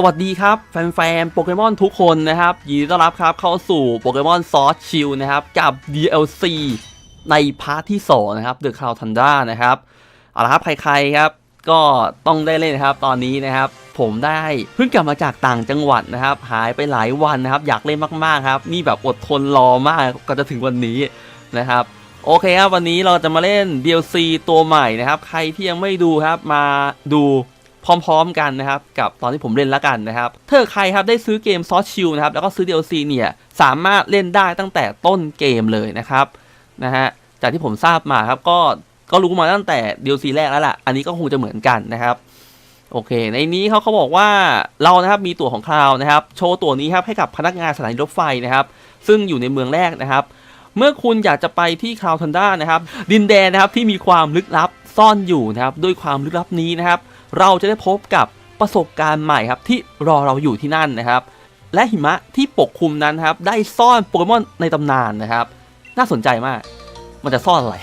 สวัสดีครับ แฟนๆโปเกมอนทุกคนนะครับ ยินดีต้อนรับครับเข้าสู่โปเกมอนซอสชิลนะครับ กับ DLC ในพาร์ทที่ 2 นะครับ The Cloud Thunder นะครับ เอาละครับ ใครๆครับ ก็ต้องได้เล่นนะครับ ตอนนี้นะครับ ผมได้เพิ่งกลับมาจากต่างจังหวัดนะครับ หายไปหลายวันนะครับ อยากเล่นมากๆครับ นี่แบบอดทนรอมากก็จะถึงวันนี้นะครับโอเคครับวันนี้เราจะมาเล่น DLC ตัวใหม่นะครับ ใครที่ยังไม่ดูครับมาดู พร้อมๆกันนะครับกับตอนที่ผมเล่นแล้วกันนะครับถ้าใครครับได้ซื้อเกมซอสชิลนะครับแล้วก็ซื้อ DLC เนี่ยสามารถเล่นได้ตั้งแต่ต้นเกมเลยนะครับนะฮะจากที่ผมทราบมาครับก็ก็รู้มาตั้งแต่ DLC แรกแล้วล่ะ อันนี้ก็คงจะเหมือนกันนะครับโอเค ในนี้เขาเขาบอกว่าเรานะครับมีตั๋วของคราวนะครับ โชว์ตั๋วนี้ครับให้กับพนักงานสถานีรถไฟนะครับ ซึ่งอยู่ในเมืองแรกนะครับ เมื่อคุณอยากจะไปที่คลาวทันด้านะครับ ดินแดนนะครับที่มีความลึกลับซ่อนอยู่นะครับ ด้วยความลึกลับนี้นะครับ เราจะได้พบกับประสบการณ์ใหม่ครับที่รอเราอยู่ที่นั่นนะครับ และหิมะที่ปกคลุมนั้นครับ ได้ซ่อนโปเกมอนในตำนานนะครับ น่าสนใจมาก มันจะซ่อนอะไร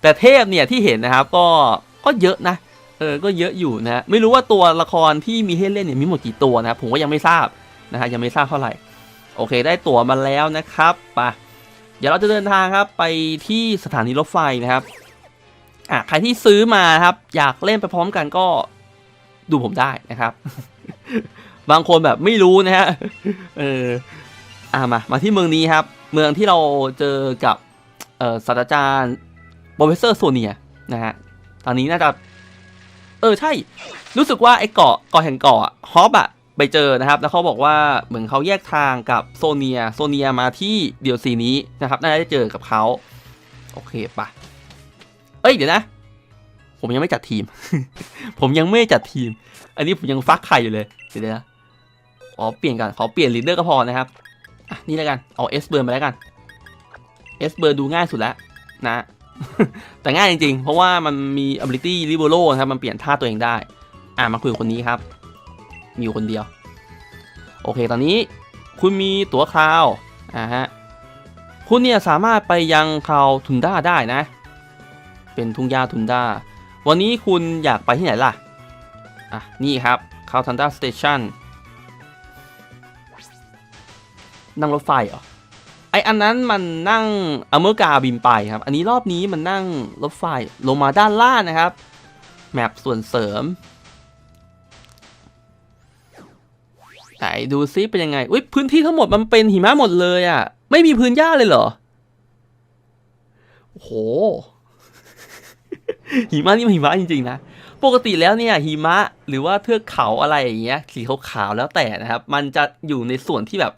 แต่เทพเนี่ยที่เห็นนะครับก็ก็เยอะนะเออก็เยอะอยู่นะไม่รู้ว่าตัวละครที่มีให้เล่นเนี่ยมีหมดกี่ตัวนะครับผมก็ยังไม่ทราบนะฮะยังไม่ทราบเท่าไหร่ โอเคได้ตั๋วมาแล้วนะครับไปเดี๋ยวเราจะเดินทางครับไปที่สถานีรถไฟนะครับ อะใครที่ซื้อมาครับ อยากเล่นไปพร้อมกันก็ดูผมได้นะครับ บางคนแบบไม่รู้นะฮะเอออะมา มาที่เมืองนี้ครับ เมืองที่เราเจอกับเอ่อศาสตราจารย์โปรเฟสเซอร์โซเนียนะฮะตอนนี้น่าจะ เออใช่ รู้สึกว่าไอ้เกาะเกาะแห่งเกาะฮอปอะไปเจอนะครับ แล้วเขาบอกว่าเหมือนเขาแยกทางกับโซเนีย โซเนียมาที่เดียวซีนี้นะครับ น่าจะได้เจอกับเขา โอเคปะ เอ้ยเดี๋ยวนะ ผมยังไม่จัดทีม ผมยังไม่จัดทีม อันนี้ผมยังฟักไข่อยู่เลยเดี๋ยวนะอ๋อเปลี่ยนกันขอเปลี่ยนลีดเดอร์ก็พอนะครับนี่แล้วกันเอาเอสเบิร์นมาแล้วกันเอสเบิร์นดูง่ายสุดแล้วนะ แต่ง่ายจริงๆ เพราะว่ามันมี ability libero นะครับมันเปลี่ยนท่าตัวเองได้ อะมาคุยกับคนนี้ครับ มีอยู่คนเดียว โอเค ตอนนี้คุณมีตั๋วคราวอ่าฮะคุณเนี่ยสามารถไปยังคราวทุนด้าได้นะ เป็นทุ่งหญ้าทุนด้า วันนี้คุณอยากไปที่ไหนล่ะ อะ นี่ครับคราวทันด้าสเตชันนั่งรถไฟเหรอ ไออันนั้นมันนั่งอเมริกาบินไปครับ อันนี้รอบนี้มันนั่งรถไฟลงมาด้านล่างนะครับ แมปส่วนเสริมไหนดูซิเป็นยังไง อุ้ยพื้นที่ทั้งหมดมันเป็นหิมะหมดเลยอะ่ะ ไม่มีพื้นหญ้าเลยเหรอ โอ้โห หิมะนี่มันหิมะจริงๆนะ ปกติแล้วเนี่ยหิมะหรือว่าเทือกเขาอะไรอย่างเงี้ยสีขาวๆแล้วแต่นะครับ มันจะอยู่ในส่วนที่แบบ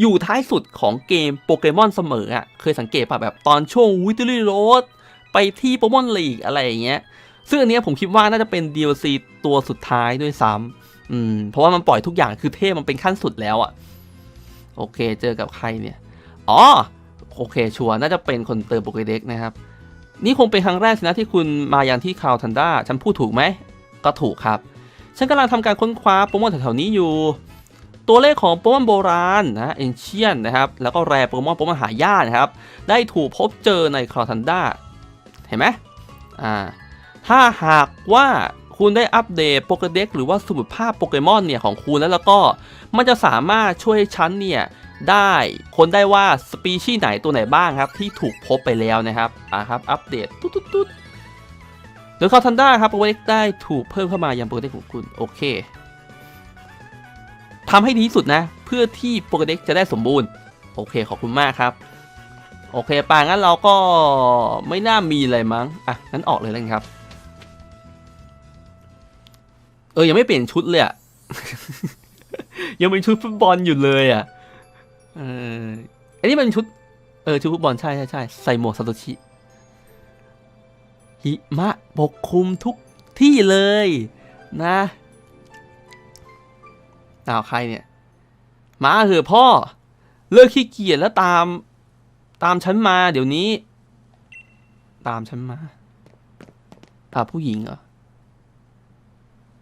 อยู่ท้ายสุดของเกมโปเกมอนเสมออะเคยสังเกตป่ะแบบตอนช่วงวิต t รี่โรดไปที่โปเกมอนลีกอะไรอย่างเงี้ยซึ่งอันเนี้ยผมคิดว่าน่าจะเป็น DLC ตัวสุดท้ายด้วยซ้ำอืม เพราะว่ามันปล่อยทุกอย่างคือเทพมันเป็นขั้นสุดแล้วอะ โอเค เจอกับใครเนี่ย อ๋อ โอเค ชัวร์น่าจะเป็นคนเติมโปเกเด็กนะครับ นี่คงเป็นครั้งแรกสินะที่คุณมาอยังที่คาวทันด้าฉันพูดถูกไหม ก็ถูกครับ ฉันกำลังทำการค้นคว้าโปเกมอนแถวๆนี้อยู่ ตัวเลขของโปเกมอนโบราณนะเอนเชียนนะครับ แล้วก็แรโปเกมอนโปเกมอนหายากนะครับ ได้ถูกพบเจอในคลอทันด้าเห็นไหมอ่าถ้าหากว่าคุณได้อัปเดตโปเกเด็กหรือว่าสมุดภาพโปเกมอนเนี่ยของคุณแล้วแล้วก็ มันจะสามารถช่วยฉันเนี่ย ได้คนได้ว่าสปีชีส์ไหนตัวไหนบ้างครับ ที่ถูกพบไปแล้วนะครับอ่าครับอัปเดตตุ๊ดตุ๊ดตุ๊ดโดยคอทันด้าครับโปเกเด็กได้ถูกเพิ่มเข้ามายังโปเกเด็กของคุณโอเคทำให้ดีที่สุดนะ เพื่อที่โปเกเด็กจะได้สมบูรณ์ โอเคขอบคุณมากครับ โอเคป่างั้นเราก็ไม่น่ามีอะไรมั้งอะงั้นออกเลยแล้วกันครับ เออยังไม่เปลี่ยนชุดเลยอะยังเป็นชุดฟุตบอลอยู่เลยอะ เอออันนี้เป็นชุด เออชุดฟุตบอลใช่ใช่ใช่ใส่หมวกซาโตชิ หิมะปกคลุมทุกที่เลยนะอ้าวใครเนี่ย มาเหอะพ่อ เลิกขี้เกียจแล้วตาม ตามฉันมาเดี๋ยวนี้ ตามฉันมาอ่าผู้หญิงเหรอ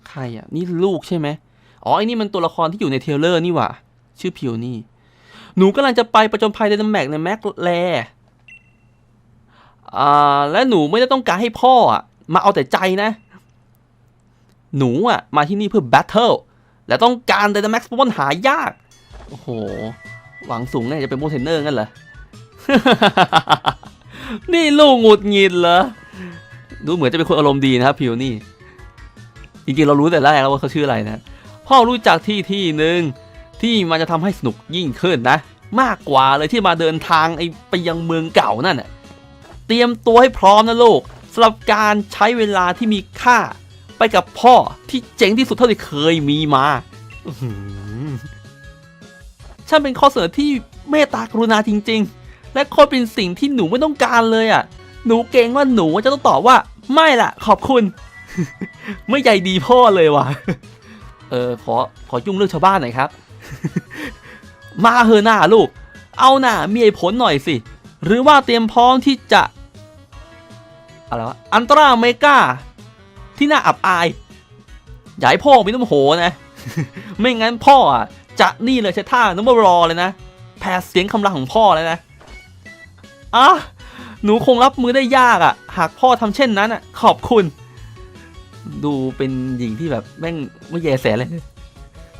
ใครอะ นี่ลูกใช่ไหมอ๋อไอ้นี่มันตัวละครที่อยู่ในเทเลอร์นี่หว่า ชื่อพิวนี่ หนูกำลังจะไปประจนภัยในแม็กในแม็กแลอ่าและหนูไม่ได้ต้องการให้พ่ออะมาเอาแต่ใจนะ หนูอะ มาที่นี่เพื่อแบทเทิลและต้องการไดนาแม็กซ์ปอนหายาก โอ้โห หวังสูงเนี่ยจะเป็นโมเทนเนอร์งั้นเหรอ นี่ลูกหงุดหงิดเหรอ ดูเหมือนจะเป็นคนอารมณ์ดีนะครับพิวนี่ จริงๆ เรารู้แต่แรกแล้วว่าเขาชื่ออะไรนะ พ่อรู้จักที่ที่หนึ่ง ที่มันจะทำให้สนุกยิ่งขึ้นนะ มากกว่าเลยที่มาเดินทางไอไปยังเมืองเก่านั่นน่ะเตรียมตัวให้พร้อมนะลูกสำหรับการใช้เวลาที่มีค่า ไปกับพ่อที่เจ๋งที่สุดเท่าที่เคยมีมาอื้อหือช่างเป็นข้อเสนอที่เมตตากรุณาจริง ๆ และโคตรเป็นสิ่งที่หนูไม่ต้องการเลยอะ หนูเกรงว่าหนูจะต้องตอบว่า ไม่ล่ะขอบคุณ ไม่ใหญ่ดีพ่อเลยว่ะ เออขอขอยุ่งเรื่องชาวบ้านหน่อยครับ มาเฮอหน้าลูก เอาหน่ามีผลหน่อยสิ หรือว่าเตรียมพร้อมที่จะ อะไรวะ อันตราเมกาที่น่าอับอาย อย่าให้พ่อมีน้ำโหนะ ไม่งั้นพ่ออะจะนี่เลยใช้ท่าน้ำมรอเลยนะแผดเสียงคำรามของพ่อเลยนะอะหนูคงรับมือได้ยากอะ หากพ่อทำเช่นนั้นอะ ขอบคุณ ดูเป็นหญิงที่แบบแม่งไม่แยแสเลย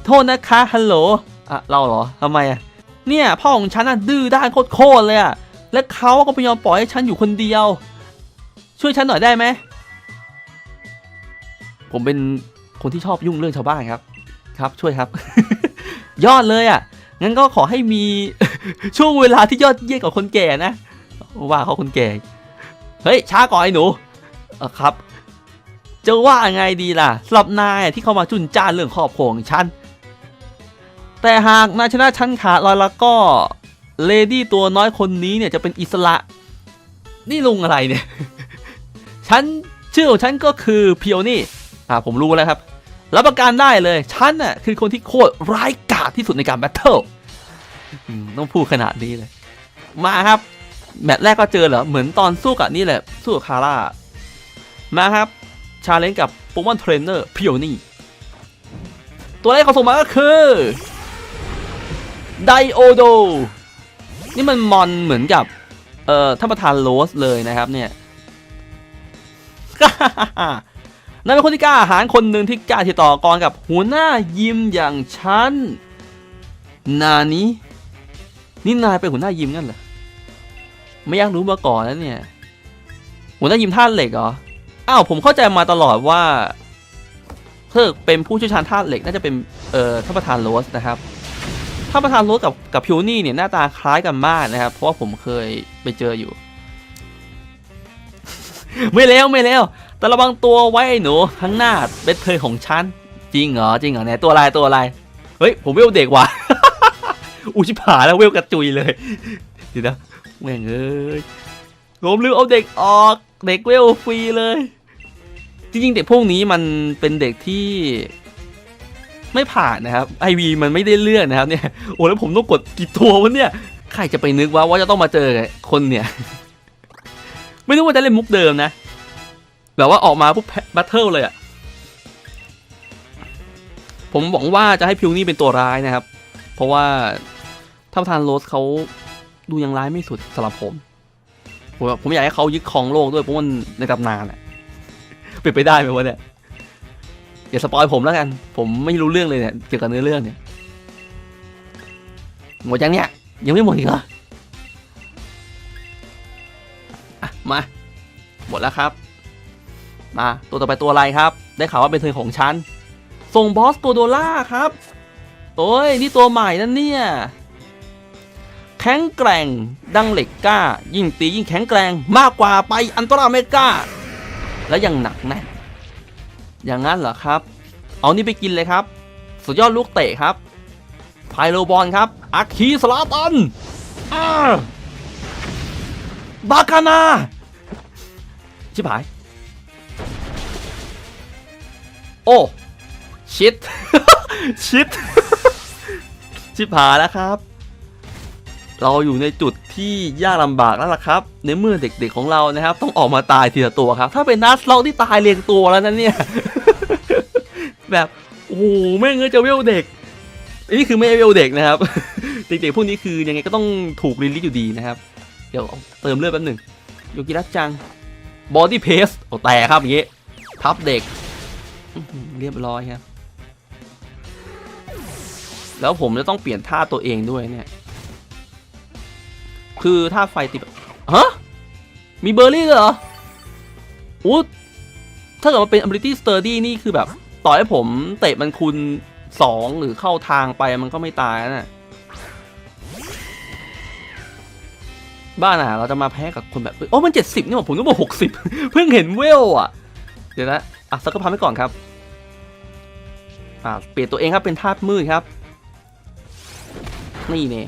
โทษนะคะฮัลโหลอะเราเหรอทำไมอะเนี่ยพ่อของฉันอะดื้อด้านโคตรๆเลยอะและเขาก็ไม่ยอมปล่อยให้ฉันอยู่คนเดียว ช่วยฉันหน่อยได้ไหมผมเป็นคนที่ชอบยุ่งเรื่องชาวบ้านครับ ครับช่วยครับ ยอดเลยอะงั้นก็ขอให้มีช่วงเวลาที่ยอดเยี่ยมกว่าคนแก่นะ ว่าเขาคนแก่ เฮ้ยช้าก่อนไอ้หนูครับจะว่าไงดีล่ะสำหรับนายที่เข้ามาจุนจ้านเรื่องครอบครัวของฉัน แต่หากนายชนะฉันขาดลอยแล้วก็เลดี้ตัวน้อยคนนี้เนี่ยจะเป็นอิสระ นี่ลุงอะไรเนี่ย ฉันชื่อของฉันก็คือเพียวนี่อ่าผมรู้แล้วครับ รับประกันได้เลย ฉันน่ะคือคนที่โคตรร้ายกาจที่สุดในการแบทเทิลอืมต้องพูดขนาดนี้เลย มาครับ แมตช์แรกก็เจอเหรอ เหมือนตอนสู้กับนี่แหละ สู้กับคาร่า มาครับ ชาเลนจ์กับโปเกมอนเทรนเนอร์พิโอนี่ ตัวแรกเขาส่งมาก็คือ ไดโอโด นี่มันมอนเหมือนกับ เอ่อท่านประธานโรสเลยนะครับเนี่ยนั่นเป็นคนที่กล้าหาญคนหนึ่งที่กล้าที่ต่อกรกับหัวหน้ายิมอย่างฉัน นานี้นี่นายเป็นหัวหน้ายิมงั้นเหรอ ไม่อยากรู้มาก่อนนะเนี่ย หัวหน้ายิมท่าตุเหล็กเหรอ อ้าวผมเข้าใจมาตลอดว่าเธอเป็นผู้เชี่ยวชาญธาตุเหล็กน่าจะเป็นเอ่อท่านประธานโรสนะครับ ท่าประธานรสกับกับพิวนี่เนี่ยหน้าตาคล้ายกันมากนะครับ เพราะว่าผมเคยไปเจออยู่ ไม่แล้วไม่แล้วแต่ระวังตัวไว้หนูข้างหน้าเป็นเธอของฉันจริงเหรอจริงเหรอเนี่ยตัวอะไรตัวอะไรเฮ้ยผมเวลเด็กว่ะอุชิบหาแล้วเวลกระจุยเลยดีนะแม่งเอ้ยผมลืมเอาเด็กออกเด็กเวลฟรีเลย จริงๆเด็กพวกนี้มันเป็นเด็กที่ ไม่ผ่านนะครับไอวีมันไม่ได้เลื่อนนะครับเนี่ยโอ้แล้วผมต้องกดกี่ตัววะเนี่ยใครจะไปนึกว่าว่าจะต้องมาเจอคนเนี่ย ไม่นึกว่าจะเล่นมุกเดิมนะ แบบว่าออกมาปุ๊บแบทเทิลเลยอะผมหวังว่าจะให้พิวนี่เป็นตัวร้ายนะครับ เพราะว่าท่านประธานโรสเขาดูยังร้ายไม่สุดสำหรับผมผมผมอยากให้เขายึดครองโลกด้วยเพราะมันในตำนานอะเป็นไปได้ไหมวะเนี่ย อย่าสปอยผมแล้วกัน ผมไม่รู้เรื่องเลยเนี่ยเกี่ยวกับเนื้อเรื่องเนี่ยหมดยังเนี่ยยังไม่หมดอีกเหรออะมาหมดแล้วครับ มาตัวต่อไปตัวอะไรครับ ได้ข่าวว่าเป็นเธอของฉันส่งบอสโกโดล่าครับโอ้ยนี่ตัวใหม่นั่นเนี่ยแข็งแกร่งดังเหล็กกล้า ยิ่งตียิ่งแข็งแกร่งมากกว่าไปอันตราเมกาและยังหนักแน่น อย่างนั้นเหรอครับ เอานี่ไปกินเลยครับ สุดยอดลูกเตะครับไพโลบอลครับอาคีสลาตันอาบาคานาชิบหาย โอ้ ชิด ชิด ชิบหายแล้วครับ เราอยู่ในจุดที่ยากลำบากแล้วล่ะครับ ในเมื่อเด็กๆของเรานะครับ ต้องออกมาตายทีละตัวครับ ถ้าเป็นนัสเราที่ตายเรียงตัวแล้วนะเนี่ย แบบโอ้โหแม่งเอ้ยจะเวลเด็กนี่คือไม่เวลเด็กนะครับเด็กๆพวกนี้คือยังไงก็ต้องถูกรีลิสอยู่ดีนะครับ เดี๋ยวเอาเติมเลือดแป๊บหนึ่งโยกิรัสจังบอดี้เพสโอ้แต่ครับอย่างงี้ทับเด็กเรียบร้อยครับ แล้วผมจะต้องเปลี่ยนท่าตัวเองด้วยเนี่ย คือท่าไฟติดฮะมีเบอร์รี่ด้วยเหรออู้ถ้าเกิดว่าเป็น ability sturdy นี่คือแบบ ต่อให้ผมเตะมันคูณสองหรือเข้าทางไปมันก็ไม่ตายนะ่ะบ้านอะเราจะมาแพ้กับคนแบบโอ้มันเจ็ดสิบนี่หว่าผมนึกว่าหกสิบเพิ่งเห็นเวลอะ เดี๋ยวนะอะสักกระพันไปก่อนครับ อ่าเปลี่ยนตัวเองครับเป็นธาตุมืดครับ นี่เนี่ย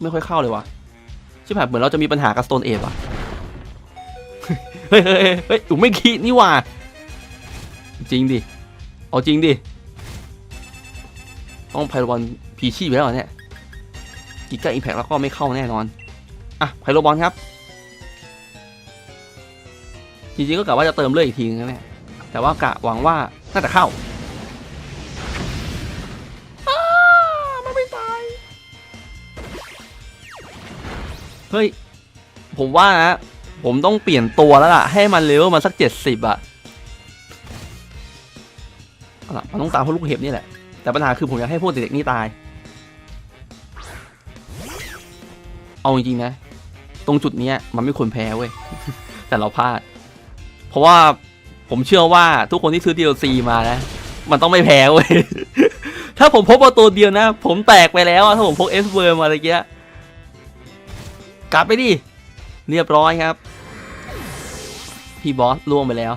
ไม่ค่อยเข้าเลยว่ะ ชิบหายเหมือนเราจะมีปัญหากับสโตนเอว่ะเฮ้ยเฮ้ยเฮ้ยเฮ้ยอูไม่คิดนี่ว่ะจริงดิ เอาจริงดิ ต้องไพโรบอลพีชีพแล้วเนี่ยกิก้าอิมแพกแล้วก็ไม่เข้าแน่นอน อะไพโรบอลครับ จริงๆก็กะว่าจะเติมเลือดอีกทีนึงนะเนี่ยแต่ว่ากะหวังว่าน่าจะเข้า เฮ้ย ผมว่านะ ผมต้องเปลี่ยนตัวแล้วล่ะ ให้มันเลเวลมาสักเจ็ดสิบอะเอาล่ะมันต้องตามพวกลูกเห็บนี่แหละ แต่ปัญหาคือผมอยากให้พวกเด็กๆนี่ตาย เอาจริงๆนะ ตรงจุดเนี้ยมันไม่ควรแพ้เว้ย แต่เราพลาด เพราะว่าผมเชื่อว่าทุกคนที่ซื้อ DLC มานะ มันต้องไม่แพ้เว้ย ถ้าผมพบว่าตัวเดียวนะ ผมแตกไปแล้วอะถ้าผมพกเอสเวอร์มาอะไรเงี้ย กลับไปดิ เรียบร้อยครับ พี่บอสล่วงไปแล้ว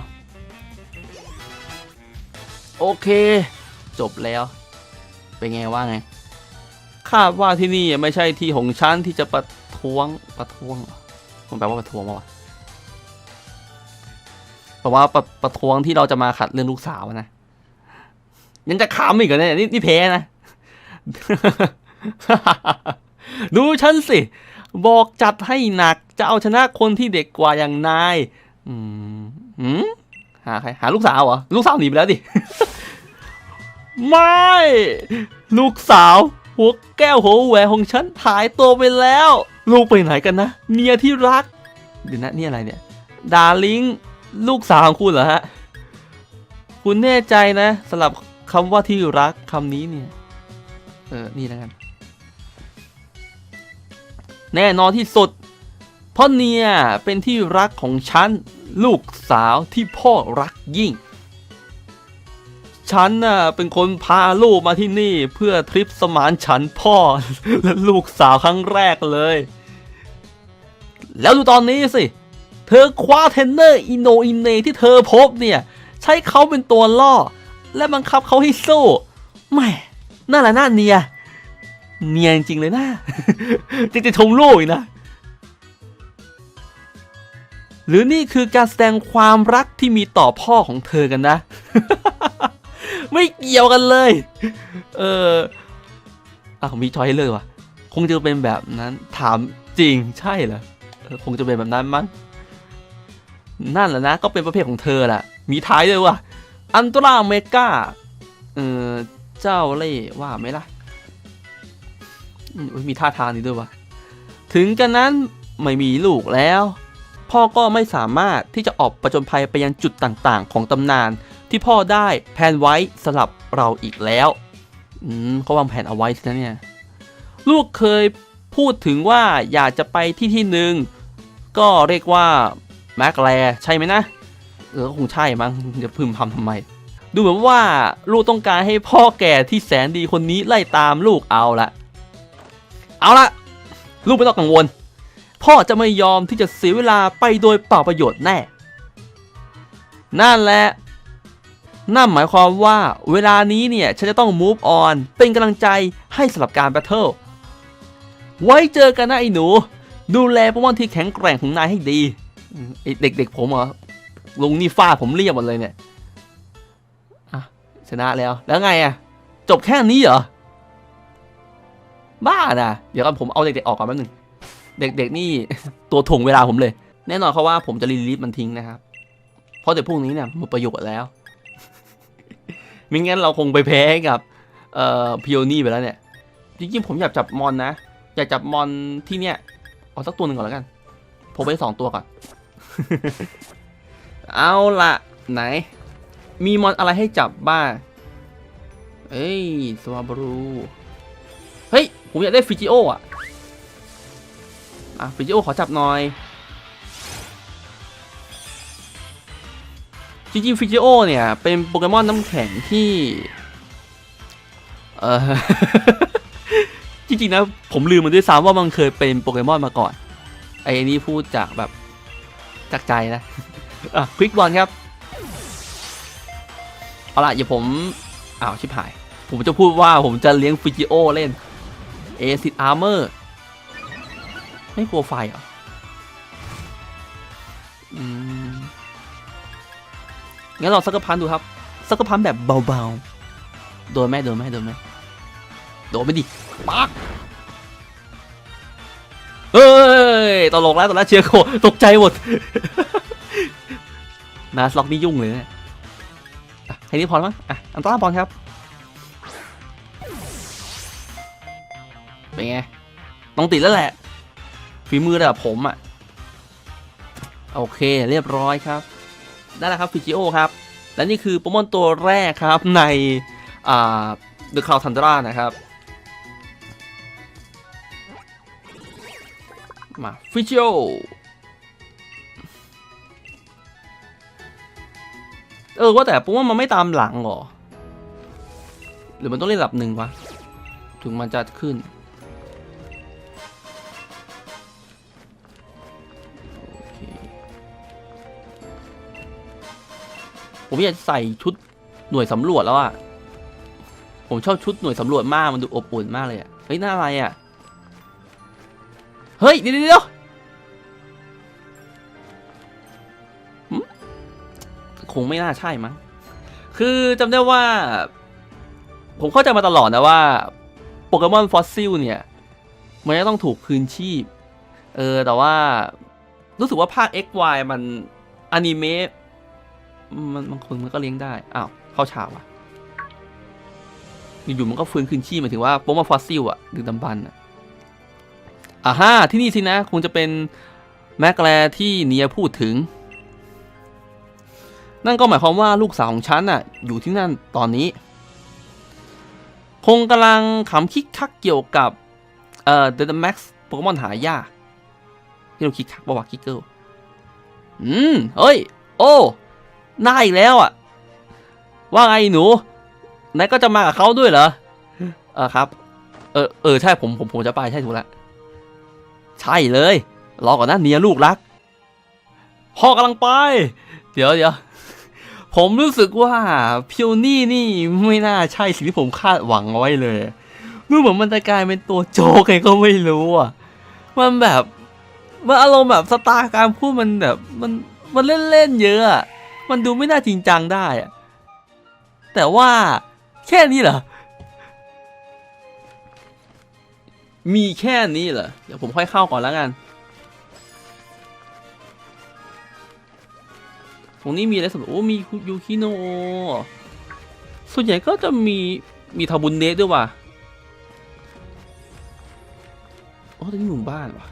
โอเค จบแล้ว เป็นไงว่าไง คาดว่าที่นี่ไม่ใช่ที่ของฉันที่จะประท้วงประท้วงเหรอผมแปลว่าประท้วงปะวะแปลว่าประประท้วงที่เราจะมาขัดเรื่องลูกสาวนะยังจะขำอีกเหรอเนี่ยนี่นี่แพ้นะ ดูฉันสิ บอกจัดให้หนักจะเอาชนะคนที่เด็กกว่าอย่างนาย อืมหืมหาใครหาลูกสาวเหรอ ลูกสาวหนีไปแล้วดิ ไม่ ลูกสาวหัวแก้วหัวแหวนของฉันหายตัวไปแล้ว ลูกไปไหนกันนะ เมียที่รัก เดี๋ยวนะนี่อะไรเนี่ย ดาริงลูกสาวของคุณเหรอฮะ คุณแน่ใจนะสำหรับคำว่าที่รักคำนี้เนี่ย เออ นี่แล้วกัน แน่นอนที่สุด เพราะเนียเป็นที่รักของฉัน ลูกสาวที่พ่อรักยิ่ง ฉันน่ะเป็นคนพาลูกมาที่นี่เพื่อทริปสมานฉันพ่อ และลูกสาวครั้งแรกเลย แล้วดูตอนนี้สิ เธอคว้าเทนเนอร์อินโนอินเนที่เธอพบเนี่ย ใช้เขาเป็นตัวล่อ และบังคับเขาให้สู้แม่น่าละน่าเนีย เนียนจริงเลยนะจริงๆชมลูกอีกนะ หรือนี่คือการแสดงความรักที่มีต่อพ่อของเธอกันนะ ไม่เกี่ยวกันเลย เอออะมีช้อยให้เลือกวะคงจะเป็นแบบนั้นถามจริงใช่เหรอคงจะเป็นแบบนั้นมั้งนั่นแหละนะ ก็เป็นประเภทของเธอแหละมีท้ายด้วยว่ะอันตราเมกาเออเจ้าเล่ห์ว่าไหมล่ะ มีท่าทางนี้ด้วยวะถึงกันนั้นไม่มีลูกแล้ว พ่อก็ไม่สามารถที่จะออกประจนภัยไปยังจุดต่างๆ ของตำนาน ที่พ่อได้แผนไว้สำหรับเราอีกแล้วอืมเขาวางแผนเอาไว้นะเนี่ยลูกเคยพูดถึงว่าอยากจะไปที่ที่หนึ่งก็เรียกว่าแมกแลใช่ไหมนะ เออคงใช่มั้งจะพึมพำทำไม ดูเหมือนว่าลูกต้องการให้พ่อแก่ที่แสนดีคนนี้ไล่ตามลูกเอาละ เอาละลูกไม่ต้องกังวล พ่อจะไม่ยอมที่จะเสียเวลาไปโดยเปล่าประโยชน์แน่ นั่นแหละ นั่นหมายความว่าเวลานี้เนี่ย ฉันจะต้อง move on เป็นกำลังใจให้สำหรับการแบทเทิลไว้เจอกันนะไอ้หนู ดูแลโปเกมอนที่แข็งแกร่งของนายให้ดีไอเด็กๆผมเหรอลุงนี่ฟาดผมเรียบหมดเลยเนี่ยชนะแล้วแล้วไงอะจบแค่นี้เหรอ บ้านะเดี๋ยวก่อนผมเอาเด็กๆออกก่อนแป๊บนึงเด็กๆนี่ตัวถ่วงเวลาผมเลย แน่นอนเขาว่าผมจะรีลีฟมันทิ้งนะครับ เพราะเด็กพวกนี้เนี่ยหมดประโยชน์แล้วม่งั้นเราคงไปแพ้กับเอ่อพิโอนี่ไปแล้วเนี่ย จริงๆผมอยากจับมอนนะ อยากจับมอนที่เนี่ยเอาสักตัวหนึ่งก่อนแล้วกัน ผมไปสองตัวก่อน เอาละไหน มีมอนอะไรให้จับบ้าง เอ้ยสวาบรู ผมอยากได้ฟิจิโออะ อะฟิจิโอขอจับหน่อย จริงๆฟิจิโอเนี่ย เป็นโปเกมอนน้ำแข็งที่ เออจริงๆนะผมลืมมันด้วยซ้ำว่ามันเคยเป็นโปเกมอนมาก่อน ไอ้นี่พูดจากแบบจากใจนะ อะควิกบอลครับ เอาล่ะอย่าผมอ้าวชิบหาย ผมจะพูดว่าผมจะเลี้ยงฟิจิโอเล่น เอซิดอาร์เมอร์ ไม่กลัวไฟเหรองั้นลองสักกระพันดูครับ สักกระพันแบบเบาๆ โดนไหมโดนไหมโดนไหมโดนไม่ดิปักเอ้ยตลกแล้วตอนแรกเชียร์โคตกใจหมด นาสล็อกนี่ยุ่งเลยเนี่ยอะให้นี่พอแล้วมั้งอะอันตราบอลครับ เป็นไง ต้องติดแล้วแหละ ฝีมือระดับผมอะ่ะ โอเคเรียบร้อยครับ ได้แล้วครับฟิจิโอครับ และนี่คือโปเกมอนตัวแรกครับในอ่า The Cloud Tundra นะครับ มาฟิจิโอเออว่าแต่ผมว่ามันไม่ตามหลังหรอ หรือมันต้องเล่นระดับหนึ่งวะ ถึงมันจะขึ้น ผมอยากใส่ชุดหน่วยสำรวจแล้วอะผมชอบชุดหน่วยสำรวจมากมันดูอบอุ่นมากเลยอะเฮ้ยหน้าอะไรอะเฮ้ยเดี๋ยวเดี๋ยวคงไม่น่าใช่มั้ง คือจำได้ว่า ผมเข้าใจมาตลอดนะว่าโปเกมอนฟอสซิลเนี่ย มันจะต้องถูกคืนชีพ เออ แต่ว่ารู้สึกว่าภาค XY มันอนิเมะ มันบางคนมันก็เลี้ยงได้ อ้าว เข้าฉากว่ะ อยู่ๆมันก็ฟื้นคืนชีพหมายถึงว่าโปมอนฟอสซิลอะดึกดำบรรพ์อะอ่าฮ่าที่นี่สินะ คงจะเป็นแมกแลที่เนียพูดถึง นั่นก็หมายความว่าลูกสาวของฉันน่ะ อยู่ที่นั่นตอนนี้ คงกำลังขำคิกคักเกี่ยวกับ เอ่อเดนแม็กซ์โปเกมอนหายากที่เราคิกคักประวัติคิกเกิลอืม เฮ้ย โอ้ น่าอีกแล้วอะ ว่าไงหนูนายก็จะมากับเขาด้วยเหรอเออครับ เออเออใช่ผมผมผมจะไปใช่ถูกแล้วใช่เลยรอก่อนนะเนียลูกรัก พ่อกำลังไป เดี๋ยวเดี๋ยวผมรู้สึกว่าพิวนี่นี่ไม่น่าใช่สิ่งที่ผมคาดหวังไว้เลยดูเหมือนมันจะกลายเป็นตัวโจ๊กไงก็ไม่รู้อะ มันแบบ มันอารมณ์แบบสไตล์การพูดมันแบบ มันมันเล่นๆเยอะอะ มันดูไม่น่าจริงจังได้อะแต่ว่าแค่นี้เหรอ มีแค่นี้เหรอ เดี๋ยวผมค่อยเข้าก่อนแล้วกัน ตรงนี้มีอะไรสำหรับโอ้ มียูคิโนะส่วนใหญ่ก็จะมี มีทาบุนเนสด้วยว่ะ โอ้ตรงนี้หมู่บ้านว่ะ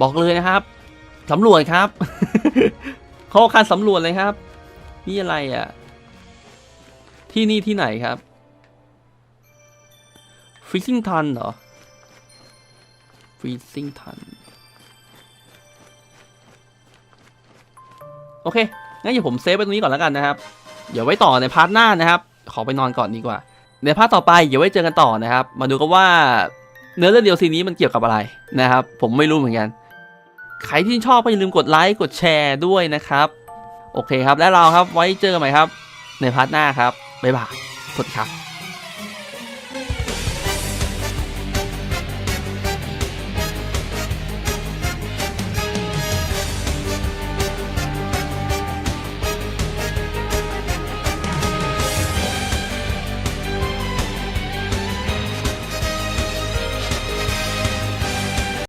บอกเลยนะครับ สำรวจครับ เขาคันสำรวจเลยครับ นี่อะไรอะ ที่นี่ที่ไหนครับ ฟิซซิ่งทันเหรอ ฟิซซิ่งทัน โอเค งั้นเดี๋ยวผมเซฟไว้ตรงนี้ก่อนแล้วกันนะครับ เดี๋ยวไว้ต่อในพาร์ทหน้านะครับ ขอไปนอนก่อนดีกว่า ในพาร์ทต่อไปเดี๋ยวไว้เจอกันต่อนะครับ มาดูกันว่าเนื้อเรื่องเดียวซีนี้มันเกี่ยวกับอะไรนะครับ ผมไม่รู้เหมือนกัน ใครที่ชอบก็อย่าลืมกดไลค์กดแชร์ด้วยนะครับ โอเคครับและเราครับไว้เจอกันใหม่ครับ ในพาร์ทหน้าครับบ๊ายบายสวัสดีครับ